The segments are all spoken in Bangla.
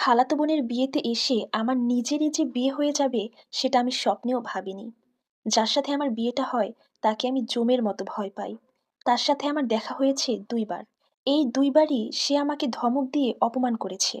খালাতো বোনের বিয়েতে এসে আমার নিজেরই যে বিয়ে হয়ে যাবে, সেটা আমি স্বপ্নেও ভাবিনি। যার সাথে আমার বিয়েটা হয়, তাকে আমি জমের মতো ভয় পাই। তার সাথে আমার দেখা হয়েছে দুইবার। এই দুইবারই সে আমাকে ধমক দিয়ে অপমান করেছে।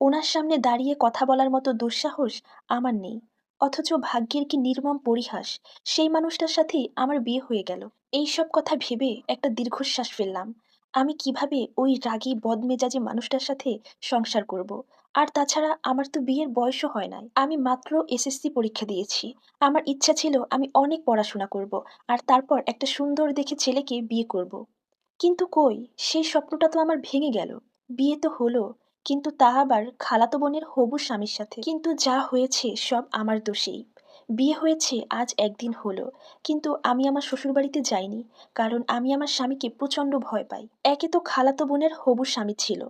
ওনার সামনে দাঁড়িয়ে কথা বলার মতো দুঃসাহস আমার নেই। অথচ ভাগ্যের কি নির্মম পরিহাস, সেই মানুষটার সাথেই আমার বিয়ে হয়ে গেল। এই সব কথা ভেবে একটা দীর্ঘশ্বাস ফেললাম। আমি কীভাবে ওই রাগী, বদমেজাজি মানুষটার সাথে সংসার করব। আর তাছাড়া আমার তো বিয়ের বয়সও হয় নাই। আমি মাত্র এসএসসি পরীক্ষা দিয়েছি। আমার ইচ্ছা ছিল আমি অনেক পড়াশোনা করব আর তারপর একটা সুন্দর দেখে ছেলেকে বিয়ে করব। কিন্তু কই? সেই স্বপ্নটা তো আমার ভেঙে গেল। বিয়ে তো হলো, কিন্তু তা আবার খালাতো বোনের হবু স্বামীর সাথে। কিন্তু যা হয়েছে সব আমার দোষেই। বিয়ে হয়েছে, আজ একদিন হলো। কিন্তু আমি আমার শ্বশুরবাড়িতে যাইনি, কারণ আমি আমার স্বামীকে প্রচণ্ড ভয় পাই। একে তো খালাতো বোনের হবু স্বামী ছিল।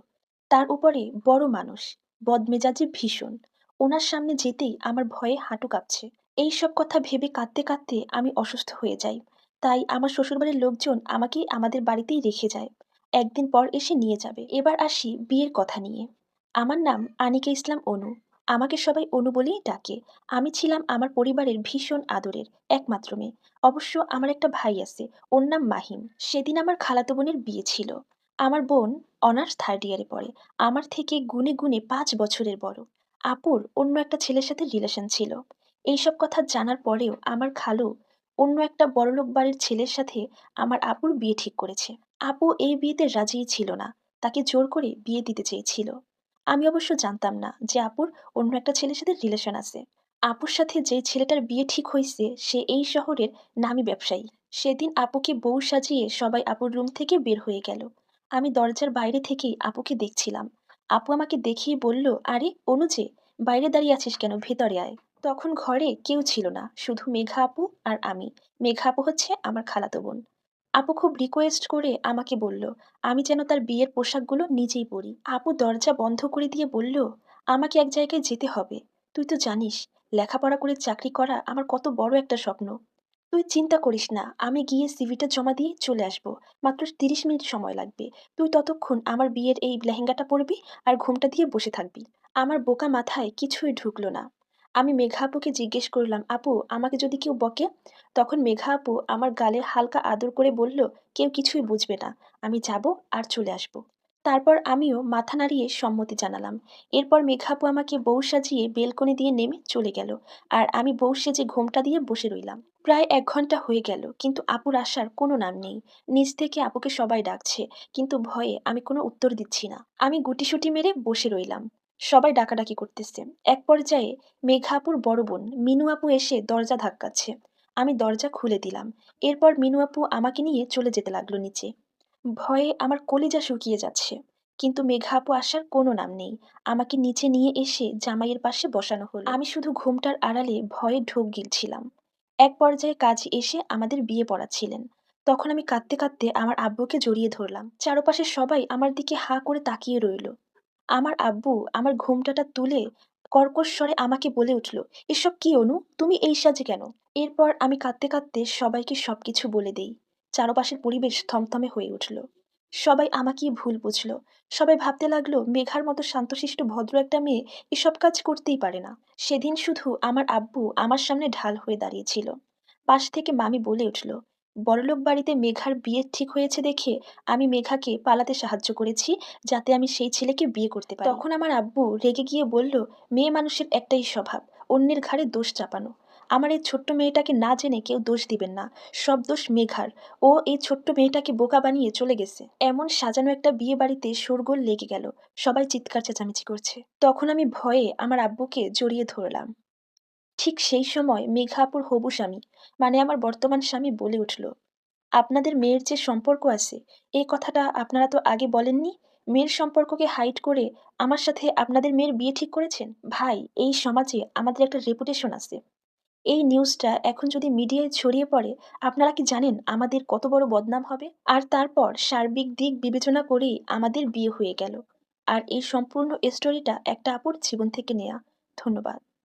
তার উপরে বড় মানুষ, বদমেজাজি ভীষণ। ওনার সামনে যেতেই আমার ভয়ে হাঁটু কাঁপছে। এই সব কথা ভেবে কাঁদতে কাঁদতে আমি অসুস্থ হয়ে যাই। তাই আমার শ্বশুরবাড়ির লোকজন আমাকে আমাদের বাড়িতেই রেখে যায়। একদিন পর এসে নিয়ে যাবে। এবার আসি বিয়ের কথা নিয়ে। আমার নাম আনিকা ইসলাম অনু। আমাকে সবাই অনু বলেই ডাকে। আমি ছিলাম আমার পরিবারের ভীষণ আদরের, একমাত্র মেয়ে। অবশ্য আমার একটা ভাই আছে, ওর নাম মাহিম। সেদিন আমার খালাতো বোনের বিয়ে ছিল। আমার বোন অনার্স থার্ড ইয়ারে পড়ে। আমার থেকে গুনে গুনে পাঁচ বছরের বড়। আপুর অন্য একটা ছেলের সাথে রিলেশন ছিল। এইসব কথা জানার পরেও আমার খালু অন্য একটা বড়লোক বাড়ির ছেলের সাথে আমার আপুর বিয়ে ঠিক করেছে। আপু এই বিয়েতে রাজিই ছিল না। তাকে জোর করে বিয়ে দিতে চেয়েছিল। আমি অবশ্য জানতাম না যে আপুর অন্য একটা ছেলের সাথে রিলেশন আছে। আপুর সাথে যে ছেলেটার বিয়ে ঠিক হয়েছে, সে এই শহরের নামী ব্যবসায়ী। সেদিন আপুকে বউ সাজিয়ে সবাই আপুর রুম থেকে বের হয়ে গেল। আমি দরজার বাইরে থেকেই আপুকে দেখছিলাম। আপু আমাকে দেখেই বলল, আরে অনুজে বাইরে দাঁড়িয়ে আছিস কেন? ভেতরে আয়। তখন ঘরে কেউ ছিল না, শুধু মেঘা আপু আর আমি। মেঘা আপু হচ্ছে আমার খালাতো বোন। আপু খুব রিকোয়েস্ট করে আমাকে বলল, আমি যেন তার বিয়ের পোশাকগুলো নিজেই পরি। আপু দরজা বন্ধ করে দিয়ে বলল, আমাকে এক জায়গায় যেতে হবে। তুই তো জানিস, লেখাপড়া করে চাকরি করা আমার কত বড় একটা স্বপ্ন। তুই চিন্তা করিস না, আমি গিয়ে সিভিটা জমা দিয়ে চলে আসব। মাত্র তিরিশ মিনিট সময় লাগবে। তুই ততক্ষণ আমার বিয়ের এই লেহেঙ্গাটা পরবি আর ঘুমটা দিয়ে বসে থাকবি। আমার বোকা মাথায় কিছুই ঢুকলো না। আমি মেঘা আপুকে জিজ্ঞেস করলাম, আপু, আমাকে যদি কেউ বকে? তখন মেঘা আপু আমার গালে হালকা আদর করে বলল, কেউ কিছুই বুঝবে না, আমি যাব আর চলে আসব। তারপর আমিও মাথা নাড়িয়ে সম্মতি জানালাম। এরপর মেঘা আপু আমাকে বউ সাজিয়ে বেলকনি দিয়ে নেমে চলে গেল আর আমি বউ সেজে ঘোমটা দিয়ে বসে রইলাম। প্রায় এক ঘণ্টা হয়ে গেল, কিন্তু আপুর আসার কোনো নাম নেই। নিজ থেকে আপুকে সবাই ডাকছে, কিন্তু ভয়ে আমি কোনো উত্তর দিচ্ছি না। আমি গুটিসুটি মেরে বসে রইলাম। সবাই ডাকাডাকি করতেছে। এক পর্যায়ে মেঘাপুর বড় বোন মিনু আপু এসে দরজা ধাক্কাচ্ছে। আমি দরজা খুলে দিলাম। এরপর মিনু আপু আমাকে নিয়ে চলে যেতে লাগল নিচে। ভয়ে আমার কলিজা শুকিয়ে যাচ্ছে। কিন্তু মেঘা আপু আসার কোনো নাম নেই। আমাকে নিচে নিয়ে এসে জামাইয়ের পাশে বসানো হলো। আমি শুধু ঘুমটার আড়ালে ভয়ে ঢোক গিলছিলাম। এক পর্যায়ে কাজ এসে আমাদের বিয়ে পড়াচ্ছিলেন। তখন আমি কাঁদতে কাঁদতে আমার আব্বুকে জড়িয়ে ধরলাম। চারপাশে সবাই আমার দিকে হা করে তাকিয়ে রইল। আমার আব্বু আমার ঘুমটাটা তুলে কর্কশ স্বরে আমাকে বলে উঠল, এসব কি অনু? তুমি এই সাজে কেন? এরপর আমি কাঁদতে কাঁদতে সবাইকে সবকিছু বলে দেই। চারপাশের পরিবেশ থমথমে হয়ে উঠল। সবাই আমাকেই ভুল বুঝলো। সবাই ভাবতে লাগল, মেঘার মতো শান্তশিষ্ট, ভদ্র একটা মেয়ে এসব কাজ করতেই পারে না। সেদিন শুধু আমার আব্বু আমার সামনে ঢাল হয়ে দাঁড়িয়েছিল পাশ থেকে মামি বলে উঠল বড়লোক বাড়িতে মেঘার বিয়ে ঠিক হয়েছে দেখে আমি মেঘাকে পালাতে সাহায্য করেছি যাতে আমি সেই ছেলেকে বিয়ে করতে পারি। তখন আমার আব্বু রেগে গিয়ে বলল, মেয়ে মানুষের একটাই স্বভাব, অন্যের ঘাড়ে দোষ চাপানো। আমার এই ছোট্ট মেয়েটাকে না জেনে কেউ দোষ দিবেন না, সব দোষ মেঘার। ও এই ছোট্ট মেয়েটাকে বোকা বানিয়ে চলে গেছে। এমন সাজানো একটা বিয়ে বাড়িতে শোরগোল লেগে গেল। সবাই চিৎকার চেঁচামেচি করছে। তখন আমি ভয়ে আমার আব্বুকে জড়িয়ে ধরলাম। ঠিক সেই সময় মেঘাপুর হবু স্বামী মানে আমার বর্তমান স্বামী বলে উঠল, আপনাদের মেয়ের যে সম্পর্ক আছে, এই কথাটা আপনারা তো আগে বলেননি? মেয়ের সম্পর্ককে হাইট করে আমার সাথে আপনাদের মেয়ের বিয়ে ঠিক করেছেন? ভাই, এই সমাজে আমাদের একটা রেপুটেশন আছে। এই নিউজটা এখন যদি মিডিয়ায় ছড়িয়ে পড়ে, আপনারা কি জানেন আমাদের কত বড় বদনাম হবে? আর তারপর সার্বিক দিক বিবেচনা করেই আমাদের বিয়ে হয়ে গেল। আর এই সম্পূর্ণ স্টোরিটা একটা আপুর জীবন থেকে নেয়া। ধন্যবাদ।